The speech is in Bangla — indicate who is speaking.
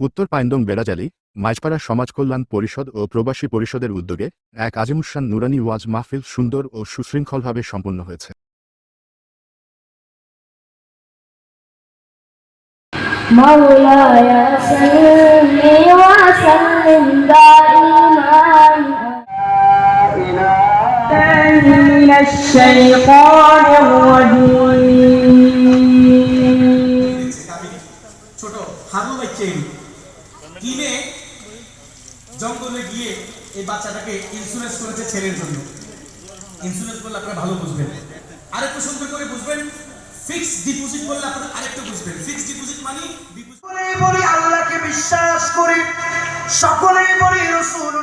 Speaker 1: উত্তর পাইন্দং বেড়াজালি মাঝপাড়া সমাজ কল্যাণ পরিষদ ও প্রবাসী পরিষদের উদ্যোগে এক আজিমুসান নুরানি ওয়াজ মাহফিল সুন্দর ও সুশৃঙ্খলভাবে সম্পন্ন হয়েছে।
Speaker 2: ছোট বাচ্চা কিনে জঙ্গলে গিয়ে এই বাচ্চাটাকে ইন্স্যুরেন্স করেছে ছেলের জন্য। ইন্স্যুরেন্স করলে আপনারা ভালো বুঝবেন। আরেকটু সুন্দর করে বুঝবেন। ফিক্স ডিপোজিট করলে আপনারা আরেকটু বুঝবেন। ফিক্স ডিপোজিট মানে
Speaker 3: সকলেই বলি আল্লাহকে বিশ্বাস করি, সকলেই বলি রসুল